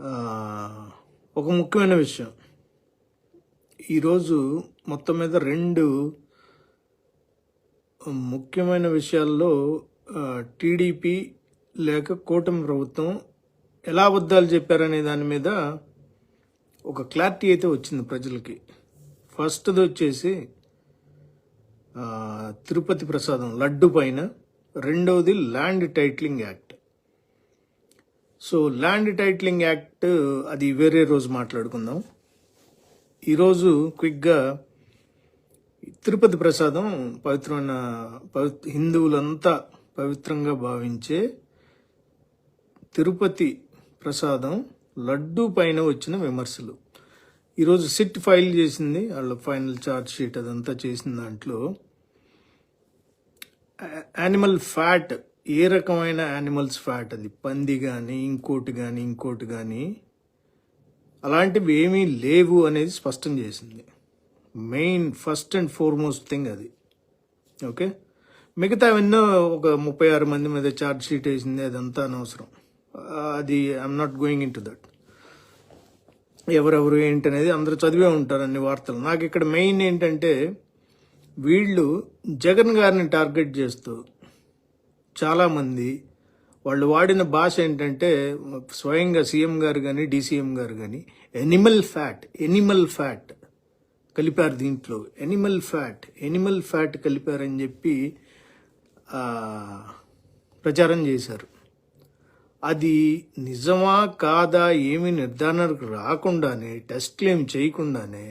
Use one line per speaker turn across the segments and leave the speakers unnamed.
ఒక ముఖ్యమైన విషయం. ఈరోజు మొత్తం మీద రెండు ముఖ్యమైన విషయాల్లో టీడీపీ లేక కూటమి ప్రభుత్వం ఎలా అబద్ధాలు చెప్పారనే దాని మీద ఒక క్లారిటీ అయితే వచ్చింది ప్రజలకి. ఫస్ట్ది వచ్చేసి తిరుపతి ప్రసాదం లడ్డు పైన రెండవది land titling act. So land titling act అది వేరే రోజు మాట్లాడుకుందాం. ఈరోజు క్విక్గా తిరుపతి ప్రసాదం పవిత్రమైన పవి హిందువులంతా పవిత్రంగా భావించే తిరుపతి ప్రసాదం లడ్డు పైన వచ్చిన విమర్శలు. ఈరోజు సిట్ ఫైల్ చేసింది వాళ్ళ ఫైనల్ ఛార్జ్ షీట్ అదంతా చేసిన దాంట్లో. యానిమల్ ఫ్యాట్ ఏ రకమైన యానిమల్స్ ఫ్యాట్ అది? పంది కానీ ఇంకోటి కానీ ఇంకోటి కానీ అలాంటివి ఏమీ లేవు అనేది స్పష్టం చేసింది. Main first and foremost thing అది. ఓకే మిగతా ఎన్నో ఒక ముప్పై ఆరు మంది మీద ఛార్జ్ షీట్ వేసింది అదంతా అనవసరం. అది I'm not going into that ఎవరెవరు ఏంటనేది అందరూ చదివే ఉంటారు అన్ని వార్తలు. నాకు ఇక్కడ మెయిన్ ఏంటంటే వీళ్ళు జగన్ గారిని టార్గెట్ చేస్తూ చాలామంది వాళ్ళు వాడిన భాష ఏంటంటే స్వయంగా సీఎం గారు కానీ డీసీఎం గారు కానీ ఎనిమల్ ఫ్యాట్ ఎనిమల్ ఫ్యాట్ కలిపారు దీంట్లో. ఎనిమల్ ఫ్యాట్ ఎనిమల్ ఫ్యాట్ కలిపారని చెప్పి ప్రచారం చేశారు. అది నిజమా కాదా ఏమి నిర్ధారణకు రాకుండానే టెస్ట్లు ఏమి చేయకుండానే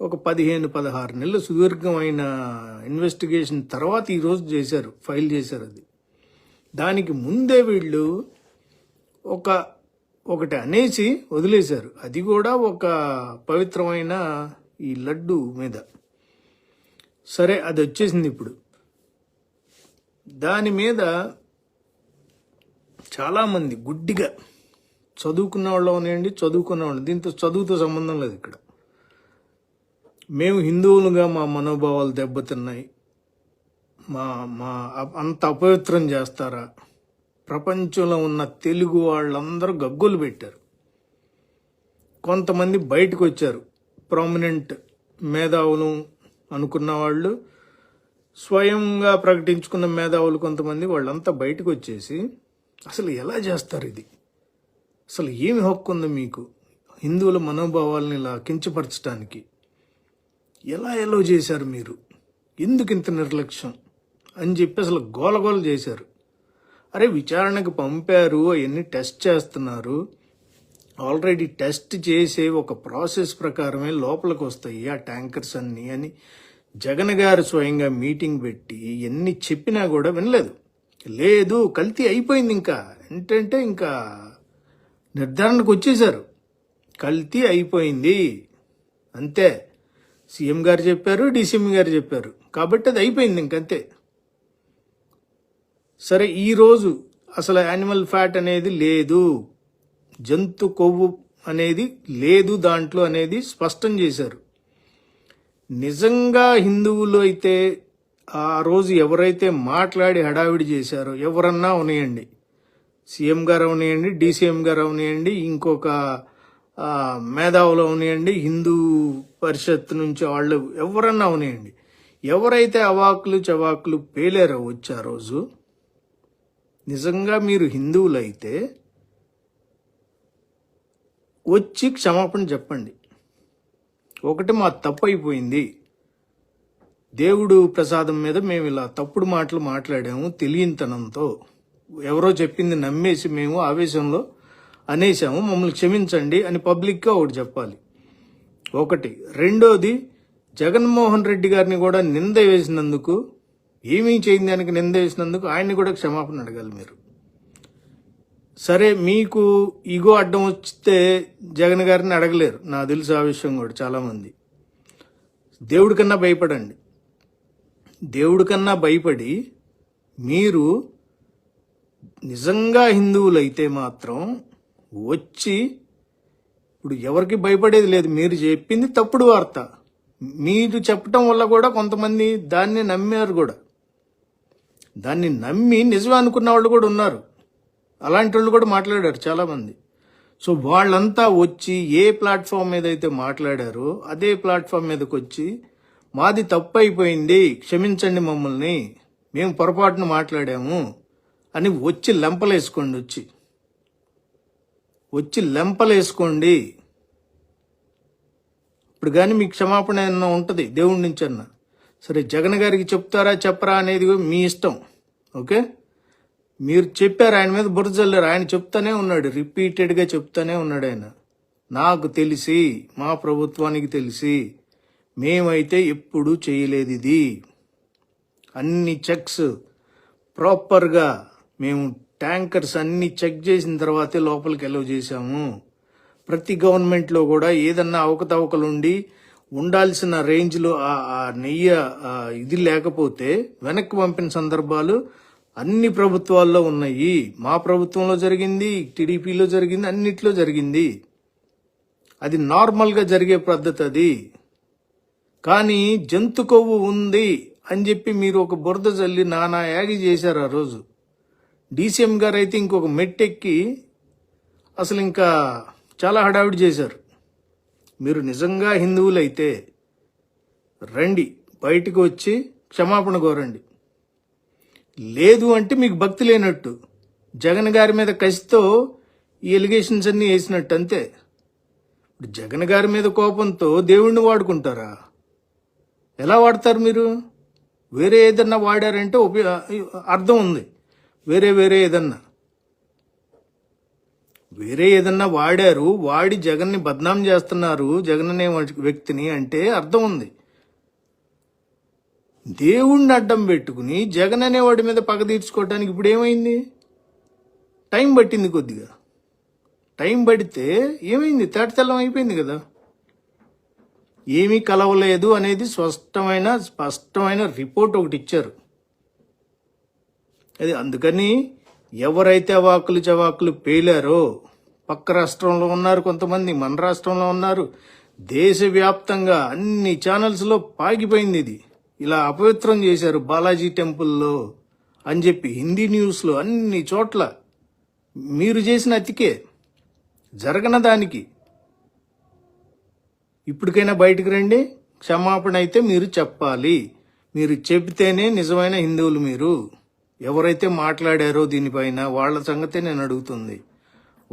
ఒక పదిహేను పదహారు నెలల సుదీర్ఘమైన ఇన్వెస్టిగేషన్ తర్వాత ఈరోజు చేశారు ఫైల్ చేశారు అది. దానికి ముందే వీళ్ళు ఒక ఒకటి అనేసి వదిలేశారు. అది కూడా ఒక పవిత్రమైన ఈ లడ్డు మీద. సరే అది వచ్చేసింది ఇప్పుడు. దాని మీద చాలామంది గుడ్డిగా చదువుకున్న వాళ్ళు అవనండి చదువుకున్న వాళ్ళు దీంతో చదువుతో సంబంధం లేదు ఇక్కడ. మేము హిందువులుగా మా మనోభావాలు దెబ్బతిన్నాయి. మా మా అంత అపవిత్రం చేస్తారా? ప్రపంచంలో ఉన్న తెలుగు వాళ్ళందరూ గగ్గోలు పెట్టారు. కొంతమంది బయటకు వచ్చారు ప్రామినెంట్ మేధావులు అనుకున్న వాళ్ళు స్వయంగా ప్రకటించుకున్న మేధావులు కొంతమంది వాళ్ళంతా బయటకు వచ్చేసి అసలు ఎలా చేస్తారు ఇది? అసలు ఏమి హక్కు ఉంది మీకు? హిందువుల మనోభావాలను ఇలా కించపరచడానికి ఎలా ఎలో చేశారు మీరు? ఎందుకు ఇంత నిర్లక్ష్యం? అని చెప్పి అసలు గోలగోల చేశారు. అరే విచారణకు పంపారు అవన్నీ టెస్ట్ చేస్తున్నారు. ఆల్రెడీ టెస్ట్ చేసే ఒక ప్రాసెస్ ప్రకారమే లోపలికి వస్తాయి ఆ ట్యాంకర్స్ అన్నీ అని జగన్ గారు స్వయంగా మీటింగ్ పెట్టి ఎన్ని చెప్పినా కూడా వినలేదు. లేదు కల్తీ అయిపోయింది ఇంకా. ఏంటంటే ఇంకా నిర్ధారణకు వచ్చేశారు. కల్తీ అయిపోయింది. అంతే. సీఎం గారు చెప్పారు డీసీఎం గారు చెప్పారు. కాబట్టి అది అయిపోయింది ఇంకంతే సరే ఈరోజు అసలు యానిమల్ ఫ్యాట్ అనేది లేదు. జంతు కొవ్వు అనేది లేదు దాంట్లో అనేది స్పష్టం చేశారు. నిజంగా హిందువులు అయితే ఆ రోజు ఎవరైతే మాట్లాడి హడావిడి చేశారో ఎవరన్నా ఉన్నాయండి సీఎం గారు అవనియండి డీసీఎం గారు అవనియండి ఇంకొక మేధావులు అవనియండి హిందూ పరిషత్ నుంచి వాళ్ళు ఎవరన్నా అవనియండి. ఎవరైతే అవాకులు చవాకులు పేలేరో వచ్చి ఆ రోజు నిజంగా మీరు హిందువులైతే వచ్చి క్షమాపణ చెప్పండి. ఒకటి మా తప్పు అయిపోయింది. దేవుడు ప్రసాదం మీద మేము ఇలా తప్పుడు మాటలు మాట్లాడాము తెలియనితనంతో. ఎవరో చెప్పింది నమ్మేసి మేము ఆవేశంలో అనేసాము మమ్మల్ని క్షమించండి అని పబ్లిక్గా ఒకటి చెప్పాలి. ఒకటి. రెండోది జగన్మోహన్ రెడ్డి గారిని కూడా నింద వేసినందుకు ఏమీ చేయని దానికి నింద వేసినందుకు ఆయన్ని కూడా క్షమాపణ అడగాలి మీరు. సరే మీకు ఇగో అడ్డం వస్తే జగన్ గారిని అడగలేరు. నా తెలుసు ఆ విషయం కూడా చాలామంది. దేవుడి కన్నా భయపడండి. దేవుడి కన్నా భయపడి మీరు నిజంగా హిందువులైతే మాత్రం వచ్చి ఇప్పుడు ఎవరికి భయపడేది లేదు. మీరు చెప్పింది తప్పుడు వార్త. మీరు చెప్పటం వల్ల కూడా కొంతమంది దాన్ని నమ్మారు కూడా. దాన్ని నమ్మి నిజమే అనుకున్న వాళ్ళు కూడా ఉన్నారు. అలాంటి వాళ్ళు కూడా మాట్లాడారు చాలామంది. సో వాళ్ళంతా వచ్చి ఏ ప్లాట్ఫామ్ మీద అయితే మాట్లాడారో అదే ప్లాట్ఫామ్ మీదకి వచ్చి మాది తప్పు అయిపోయింది క్షమించండి మమ్మల్ని మేము పొరపాటున మాట్లాడాము అని వచ్చి లెంపలేసుకోండి వచ్చి వచ్చి లెంపలేసుకోండి. ఇప్పుడు కానీ మీ క్షమాపణ ఏమన్నా ఉంటుంది? దేవుడి నుంచి అన్న. సరే జగన్ గారికి చెప్తారా చెప్పరా అనేది కూడా మీ ఇష్టం. ఓకే? మీరు చెప్పారు ఆయన మీద బురద ఆయన చెప్తానే ఉన్నాడు. రిపీటెడ్గా చెప్తానే ఉన్నాడు ఆయన. నాకు తెలిసి మా ప్రభుత్వానికి తెలిసి మేమైతే ఎప్పుడూ చేయలేదు ఇది. అన్ని చెక్స్ ప్రాపర్గా మేము ట్యాంకర్స్ అన్ని చెక్ చేసిన తర్వాతే లోపలికి ఎలవ్ చేశాము. ప్రతి గవర్నమెంట్లో కూడా ఏదన్నా అవకతవకలుండి ఉండాల్సిన రేంజ్లో ఆ నెయ్యి ఇది లేకపోతే వెనక్కి పంపిన సందర్భాలు అన్ని ప్రభుత్వాల్లో ఉన్నాయి. మా ప్రభుత్వంలో జరిగింది టీడీపీలో జరిగింది అన్నిట్లో జరిగింది. అది నార్మల్గా జరిగే పద్ధతి అది. కానీ జంతు కొవ్వు ఉంది అని చెప్పి మీరు ఒక బురద చల్లి నానా యాగి చేశారు ఆ రోజు. డీసీఎం గారు అయితే ఇంకొక మెట్టెక్కి అసలు ఇంకా చాలా హడావిడి చేశారు. మీరు నిజంగా హిందువులైతే రండి బయటకు వచ్చి క్షమాపణ కోరండి. లేదు అంటే మీకు భక్తి లేనట్టు. జగన్ గారి మీద కసితో ఈ ఎలిగేషన్స్ అన్నీ వేసినట్టు అంతే. ఇప్పుడు జగన్ గారి మీద కోపంతో దేవుణ్ణి వాడుకుంటారా? ఎలా వాడతారు మీరు? వేరే ఏదన్నా వాడారంటే ఉపయో అర్థం ఉంది. వేరే వేరే ఏదన్నా. వేరే ఏదన్నా వాడారు వాడి జగన్ని బద్నాం చేస్తున్నారు జగన్ అనే వ్యక్తిని అంటే అర్థం ఉంది. దేవుణ్ణి అడ్డం పెట్టుకుని జగన్ అనేవాడి మీద పగ తీర్చుకోవటానికి ఇప్పుడు ఏమైంది? టైం పట్టింది కొద్దిగా. టైం పడితే ఏమైంది? తేటతెల్లం అయిపోయింది కదా. ఏమీ కలవలేదు అనేది స్పష్టమైన స్పష్టమైన రిపోర్ట్ ఒకటి ఇచ్చారు. అది అందుకని ఎవరైతే అవాకులు చవాకులు పేలారో పక్క రాష్ట్రంలో ఉన్నారు కొంతమంది మన రాష్ట్రంలో ఉన్నారు దేశవ్యాప్తంగా అన్ని ఛానల్స్లో పాగిపోయింది ఇది. ఇలా అపవిత్రం చేశారు బాలాజీ టెంపుల్లో అని చెప్పి హిందీ న్యూస్లో అన్ని చోట్ల మీరు చేసిన అతికే జరగన దానికి. ఇప్పటికైనా బయటకు రండి క్షమాపణ అయితే మీరు చెప్పాలి. మీరు చెబితేనే నిజమైన హిందువులు మీరు. ఎవరైతే మాట్లాడారో దీనిపైన వాళ్ళ సంగతే నేను అడుగుతుంది.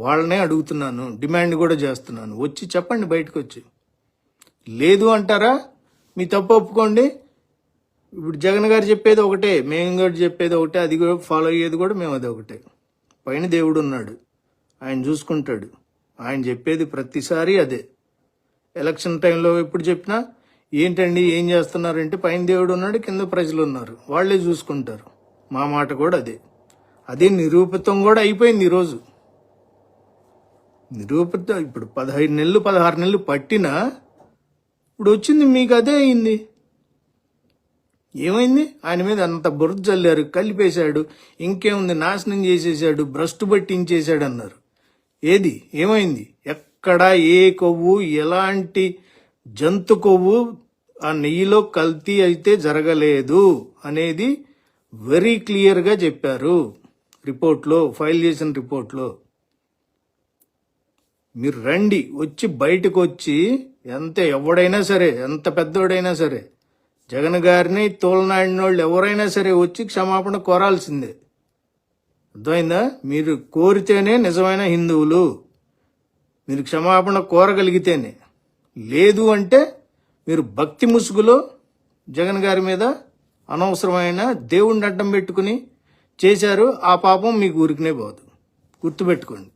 వాళ్ళనే అడుగుతున్నాను. డిమాండ్ కూడా చేస్తున్నాను. వచ్చి చెప్పండి బయటకు వచ్చి లేదు అంటారా? మీ తప్పు ఒప్పుకోండి. ఇప్పుడు జగన్ గారు చెప్పేది ఒకటే మేము గారు చెప్పేది ఒకటే అది కూడా ఫాలో అయ్యేది కూడా మేము అది ఒకటే. పైన దేవుడు ఉన్నాడు. ఆయన చూసుకుంటాడు. ఆయన చెప్పేది ప్రతిసారి అదే. ఎలక్షన్ టైంలో ఎప్పుడు చెప్పినా ఏంటండి ఏం చేస్తున్నారంటే పైన దేవుడు ఉన్నాడు కింద ప్రజలు ఉన్నారు. వాళ్ళే చూసుకుంటారు. మా మాట కూడా అదే. అదే నిరూపితం కూడా అయిపోయింది ఈరోజు. నిరూపిత ఇప్పుడు పదహైదు నెలలు పదహారు నెలలు పట్టినా ఇప్పుడు వచ్చింది మీకు అదే అయింది. ఏమైంది? ఆయన మీద అంత బురద జల్లారు కలిపేశాడు ఇంకేముంది నాశనం చేసేసాడు భ్రష్టు పట్టించేశాడు అన్నారు. ఏది? ఏమైంది? ఎక్కడ ఏ కొవ్వు ఎలాంటి జంతు కొవ్వు ఆ నెయ్యిలో కల్తీ అయితే జరగలేదు అనేది వెరీ క్లియర్గా చెప్పారు రిపోర్ట్లో ఫైల్ చేసిన రిపోర్ట్లో. మీరు రండి వచ్చి బయటకు వచ్చి ఎంత ఎవడైనా సరే ఎంత పెద్దోడైనా సరే జగన్ గారిని తోలనాడిన వాళ్ళు ఎవరైనా సరే వచ్చి క్షమాపణ కోరాల్సిందే. అర్థమైందా? మీరు కోరితేనే నిజమైన హిందువులు. మీరు క్షమాపణ కోరగలిగితేనే. లేదు అంటే మీరు భక్తి ముసుగులో జగన్ గారి మీద అనవసరమైన దేవుణ్ణి అడ్డం పెట్టుకుని చేశారు ఆ పాపం మీకు ఊరికనే పోదు. గుర్తుపెట్టుకోండి.